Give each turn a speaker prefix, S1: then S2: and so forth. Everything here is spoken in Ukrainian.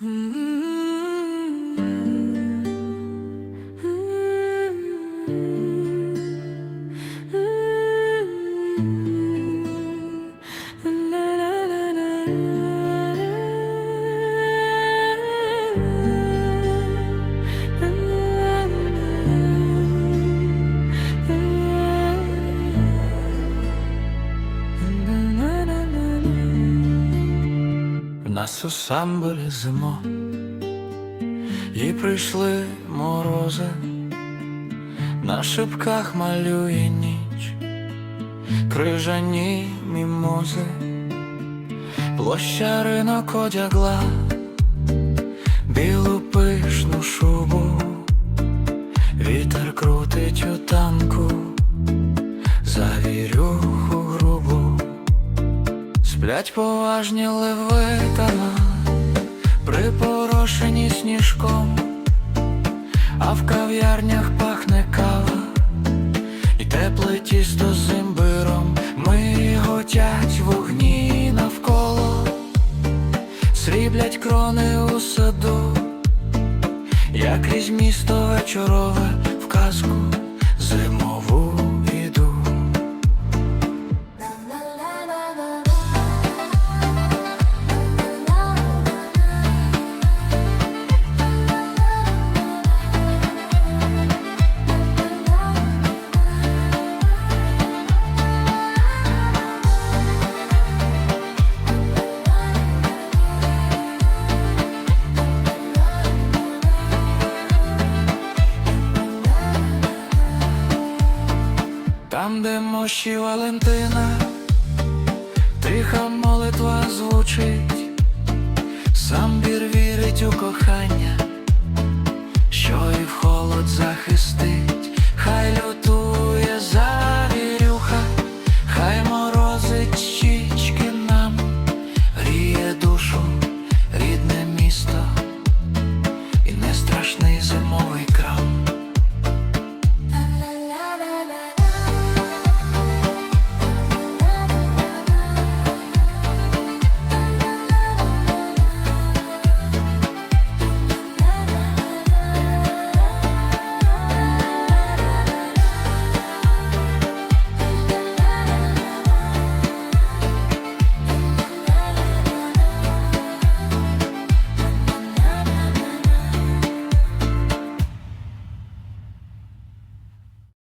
S1: В нас у самбурі зимо, і прийшли морози, на шипках малює ніч, крижані мімози, площа ринок одягла, білу Сплять поважні левитана, припорошені сніжком, а в кав'ярнях пахне кава, і тепле тісто з імбиром, ми готять вогні навколо, сріблять крони у саду, я крізь місто вечорове в казку де мощі Валентина, тиха молитва звучить, сам бір вірить у кохання, що і в холод захистить, хай лютує завірюха, хай